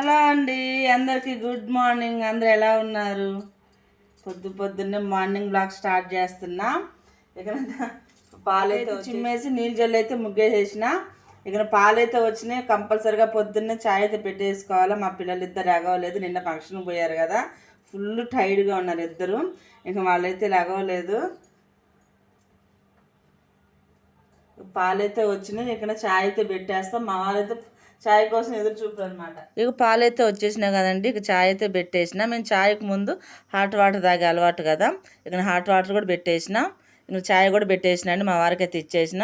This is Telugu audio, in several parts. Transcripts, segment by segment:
హలో అండి అందరికీ గుడ్ మార్నింగ్. అందరు ఎలా ఉన్నారు? పొద్దు పొద్దున్నే మార్నింగ్ బ్లాగ్ స్టార్ట్ చేస్తున్నా. ఇక్కడ పాలైతే చిమ్మేసి నీళ్ళు జల్లు అయితే ముగ్గేసేసిన. ఇక్కడ పాలైతే వచ్చినాయి. కంపల్సరిగా పొద్దున్నే చాయ్ అయితే పెట్టేసుకోవాలి. మా పిల్లలు ఇద్దరు ఎగవలేదు నిన్న ఫంక్షన్ పోయారు కదా. ఫుల్ టైర్డ్గా ఉన్నారు ఇద్దరు. ఇంకా వాళ్ళైతే లెగవలేదు. పాలైతే వచ్చినాయి. ఇక్కడ చాయ్ అయితే పెట్టేస్తాం. మా వాళ్ళైతే చాయ్ కోసం ఎదురు చూపులు అనమాట ఇక పాలైతే వచ్చేసినా కదండి ఇక చాయ్ అయితే పెట్టేసిన. మేము చాయ్కి ముందు హాట్ వాటర్ తాగే అలవాటు కదా ఇక హాట్ వాటర్ కూడా పెట్టేసినా. నువ్వు చాయ్ కూడా పెట్టేసిన అండి మా వారికి అయితే ఇచ్చేసిన.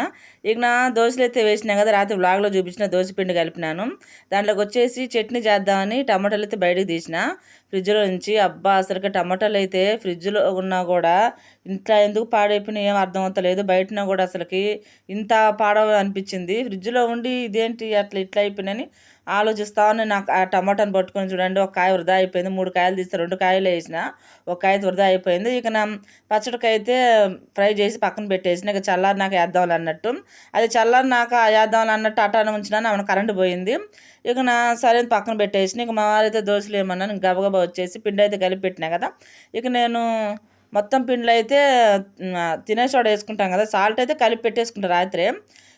ఇక నా దోశలు అయితే వేసినా కదా రాత్రి బ్లాగ్లో చూపించిన దోశ పిండి కలిపినాను. దాంట్లోకి వచ్చేసి చట్నీ చేద్దామని టమాటాలు అయితే బయటకు తీసిన. ఫ్రిడ్జ్లో నుంచి అబ్బా అసలుకి టమాటాలు అయితే ఫ్రిడ్జ్లో ఉన్నా కూడా ఇంట్లో ఎందుకు పాడైపోయినా ఏం అర్థం అవుతలేదు. బయటన కూడా అసలుకి ఇంత పాడ అనిపించింది ఫ్రిడ్జ్లో ఉండి ఇదేంటి అట్లా ఇట్లా అయిపోయినని ఆలోచిస్తా నేను నాకు ఆ టమాటాను పట్టుకొని చూడండి ఒక కాయ వృధా అయిపోయింది మూడు కాయలు తీస్తే రెండు కాయలు వేసిన ఒక కాయ వృధా అయిపోయింది. ఇక నా పచ్చడికి ఫ్రై చేసి పక్కన పెట్టేసిన ఇక చల్లారి నాకు వేద్దాం అన్నట్టు. అది చల్లారి నాకు వేద్దాం అన్నట్టు అటాన ఉంచిన ఆమె కరెంట్ పోయింది. ఇక నా సరే పక్కన పెట్టేసిన ఇక మా వారైతే దోశలు ఏమన్నాను గబగబా వచ్చేసి పిండి అయితే కలిపి పెట్టినా కదా. ఇక నేను మొత్తం పిండిలో అయితే తినే సోడ వేసుకుంటాం కదా సాల్ట్ అయితే కలిపి పెట్టేసుకుంటాను రాత్రి.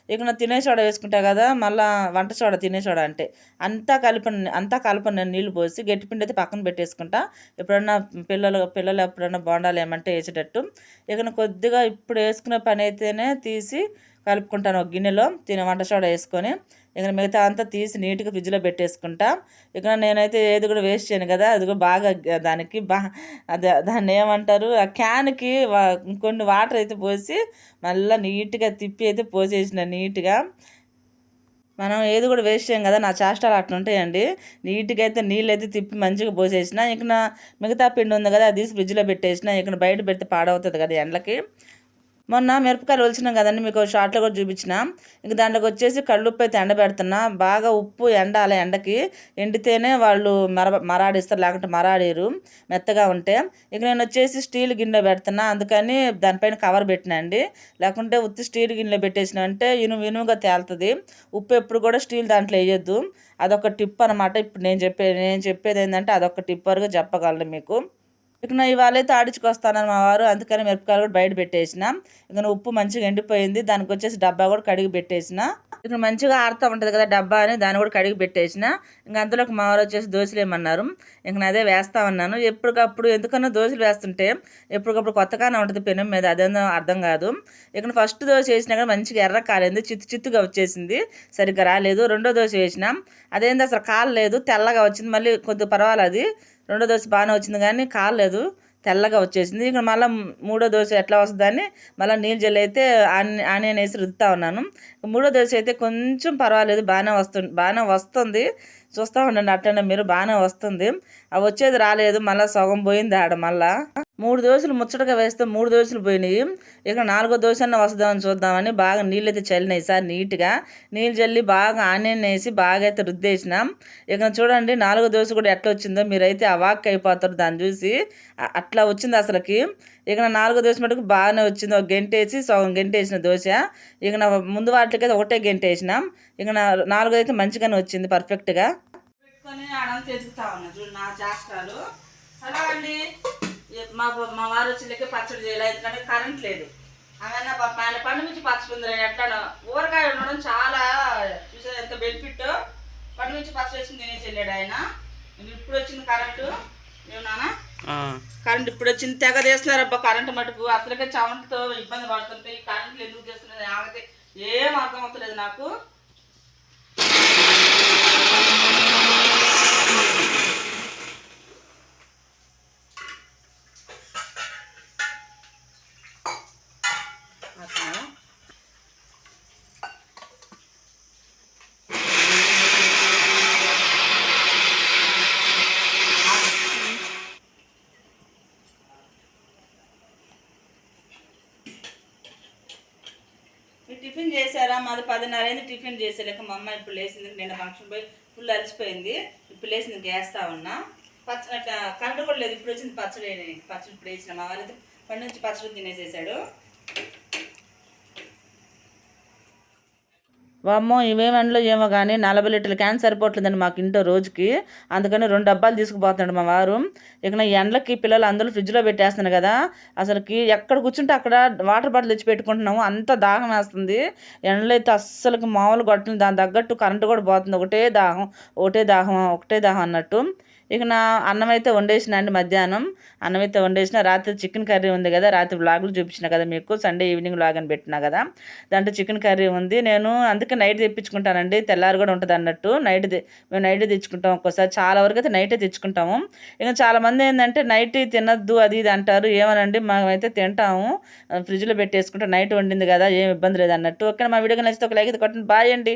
ఇక తినే సోడా వేసుకుంటా కదా మళ్ళీ వంట సోడా తినే సోడా అంటే. అంతా కలిపి అంతా కలపని నేను నీళ్ళు పోసి గట్టి పిండి అయితే పక్కన పెట్టేసుకుంటా. ఎప్పుడన్నా పిల్లలు పిల్లలు ఎప్పుడన్నా బోండాలు ఏమంటే వేసేటట్టు. ఇక కొద్దిగా ఇప్పుడు వేసుకునే పని అయితేనే తీసి కలుపుకుంటాను ఒక గిన్నెలో తినే వంట సోడా వేసుకొని. ఇక మిగతా అంతా తీసి నీట్గా ఫ్రిడ్జ్లో పెట్టేసుకుంటాం. ఇక నేనైతే ఏది కూడా వేస్ట్ చేయను కదా అది కూడా బాగా దానికి బా అదే దాన్ని ఏమంటారు ఆ క్యాన్కి కొన్ని వాటర్ అయితే పోసి మళ్ళీ నీట్గా తిప్పి అయితే పోసేసిన నీట్గా. మనం ఏది కూడా వేస్ట్ చేయం కదా నా చేష్టాలు అట్లా ఉంటాయండి. నీట్గా అయితే నీళ్ళు అయితే తిప్పి మంచిగా పోసేసిన. ఇక నా మిగతా పిండి ఉంది కదా అది ఫ్రిడ్జ్లో పెట్టేసిన. ఇక బయట పెడితే పాడవుతుంది కదా ఎండలకి. మొన్న మిరపకాయలు ఒలిచినాం కదండి మీకు షార్ట్లో కూడా చూపించిన. ఇంక దాంట్లోకి వచ్చేసి కళ్ళుప్పు అయితే ఎండబెడుతున్నా బాగా ఉప్పు ఎండాలి ఎండకి ఎండితేనే వాళ్ళు మర మరాడిస్తారు లేకుంటే మరాడేరు మెత్తగా ఉంటే. ఇక నేను వచ్చేసి స్టీల్ గిన్నెలో పెడుతున్నా. అందుకని దానిపైన కవర్ పెట్టినా అండి. లేకుంటే ఉత్తి స్టీల్ గిన్నెలో పెట్టేసిన అంటే ఇనుము ఇనుముగా తేలుతుంది. ఉప్పు ఎప్పుడు కూడా స్టీల్ దాంట్లో వేయొద్దు. అదొక టిప్ అనమాట ఇప్పుడు నేను చెప్పే నేను చెప్పేది ఏంటంటే అదొక టిప్పర్గా చెప్పగలను మీకు. ఇక నువ్వు ఇవాళ అయితే మా వారు అందుకని మిరపకాయలు కూడా బయట పెట్టేసిన. ఇక ఉప్పు మంచిగా ఎండిపోయింది దానికి వచ్చేసి డబ్బా కూడా కడిగి పెట్టేసిన. ఇక మంచిగా ఆడుతూ ఉంటుంది కదా డబ్బా అని దాన్ని కూడా కడిగి పెట్టేసిన. ఇంకా అందులోకి మా వారు వచ్చేసి దోశలు ఏమన్నారు? ఇంక అదే వేస్తా ఉన్నాను ఎప్పటికప్పుడు ఎందుకన్నా దోశలు వేస్తుంటే ఎప్పటికప్పుడు కొత్తగానే ఉంటుంది పెనం మీద అదేందో అర్థం కాదు. ఇక ఫస్ట్ దోశ వేసినా కానీ మంచిగా ఎర్ర కాలేదు చిత్తు చిత్తుగా వచ్చేసింది. సరిగ్గా రాలేదు. రెండో దోశ వేసినాం. అదేంది అసలు కాలేదు తెల్లగా వచ్చింది. మళ్ళీ కొద్దిగా పర్వాలేదు. రెండో దోశ బాగానే వచ్చింది కానీ కాలేదు. తెల్లగా వచ్చేసింది. ఇక్కడ మళ్ళీ మూడో దోశ ఎట్లా వస్తుందని మళ్ళీ నీళ్ళు జల్లి అయితే ఆనియన్ వేసి రుద్దుతా ఉన్నాను. మూడో దోశ అయితే కొంచెం పర్వాలేదు. బాగానే వస్తుంది బాగానే వస్తుంది. చూస్తూ ఉండండి అట్లనే మీరు బాగానే వస్తుంది. అవి వచ్చేది రాలేదు మళ్ళీ సగం పోయింది ఆడ మళ్ళా. మూడు దోశలు ముచ్చటగా వేస్తే మూడు దోశలు పోయినాయి. ఇక నాలుగో దోశ వస్తుందని చూద్దామని బాగా నీళ్ళు అయితే చల్లినాయి సార్ నీట్గా. నీళ్ళు చల్లి బాగా ఆనియన్ వేసి బాగా అయితే రుద్దేసినాం. ఇక చూడండి నాలుగో దోశ కూడా ఎట్లా వచ్చిందో మీరైతే అవాక్ అయిపోతారు దాన్ని చూసి. అట్లా వచ్చింది అసలుకి. ఇక నాలుగో దోశ మటుకు బాగానే వచ్చింది ఒక గంట వేసి సగం గంట వేసిన దోశ. ఇక నా ముందు వాటికైతే ఒకటే గంట వేసినాం. ఇక నా నాలుగో అయితే మంచిగానే వచ్చింది పర్ఫెక్ట్గా పెట్టుకొని ఆడంతా ఎదుగుతా ఉన్నా. చూడు నా చేష్టాలు హలో అండి. మా మా వారు వచ్చి పచ్చడి చేయలేదు ఎందుకంటే కరెంట్ లేదు. ఆయన ఆయన పండు నుంచి పచ్చడి ఎట్లా ఊరగాయ ఉండడం చాలా చూసే ఎంత బెనిఫిట్ పండు నుంచి పచ్చడి వేసి తినేసి వెళ్ళాడు ఆయన. ఇప్పుడు వచ్చింది కరెంటు. ఏమన్నా కరెంట్ ఇప్పుడు వచ్చింది. తెగ చేస్తున్నారు అబ్బా కరెంట్ మటుకు. అసలుకే చవంటితో ఇబ్బంది పడుతుంటే ఈ కరెంట్లు ఎందుకు చేస్తున్నది ఆగితే ఏం అర్థం అవుతలేదు నాకు. మీరు టిఫిన్ చేశారా? మాది పదిన్నర అయింది టిఫిన్ చేసేలేక మా అమ్మ ఇప్పుడు లేచింది. నిన్న ఫంక్షన్ పోయి ఫుల్ అలసిపోయింది. ఇప్పుడు లేచింది వేస్తా ఉన్నా. పచ్చడి కరెంట్ కూడా లేదు. ఇప్పుడు వచ్చింది పచ్చడి. పచ్చడి ఇప్పుడు వేసిన మా వాళ్ళైతే పండు నుంచి పచ్చడి తినేసేసాడు. వామ్మో ఇవేమనలో ఏమో కానీ నలభై లీటర్ల క్యాన్ సరిపోవట్లేదండి మాకు ఇంట్లో రోజుకి. అందుకని రెండు డబ్బాలు తీసుకుపోతున్నాడు మా వారు. ఇక నా ఎండలకి పిల్లలు అందరూ ఫ్రిడ్జ్లో పెట్టేస్తాను కదా అసలుకి ఎక్కడ కూర్చుంటే అక్కడ వాటర్ బాటిల్ తెచ్చి పెట్టుకుంటున్నాము అంత దాహం వేస్తుంది. ఎండలో అయితే అస్సలకి మామూలు కొట్టలేదు దాని తగ్గట్టు కరెంటు కూడా పోతుంది ఒకటే దాహం ఒకటే దాహం ఒకటే దాహం అన్నట్టు. ఇక నా అన్నం అయితే వండేసిన అండి మధ్యాహ్నం. అన్నం అయితే వండేసిన. రాత్రి చికెన్ కర్రీ ఉంది కదా రాత్రి బ్లాగులు చూపించిన కదా మీకు. సండే ఈవినింగ్ బ్లాగ్ అని పెట్టినా కదా. దాంట్లో చికెన్ కర్రీ ఉంది. నేను అందుకే నైట్ తెప్పించుకుంటానండి. తెల్లారి కూడా ఉంటుంది అన్నట్టు. నైట్ మేము నైట్ తెచ్చుకుంటాం ఒక్కోసారి. చాలా వరకు అయితే నైటే తెచ్చుకుంటాము. ఇంకా చాలామంది ఏంటంటే నైట్ తినద్దు అది ఇది అంటారు. ఏమనండి? మేమైతే తింటాము. ఫ్రిడ్జ్లో పెట్టేసుకుంటాం నైట్ వండింది కదా ఏం ఇబ్బంది లేదు అన్నట్టు. ఓకే మా వీడియోకి నచ్చితే ఒక లైక్ కొట్టండి. బాయ్ అండి.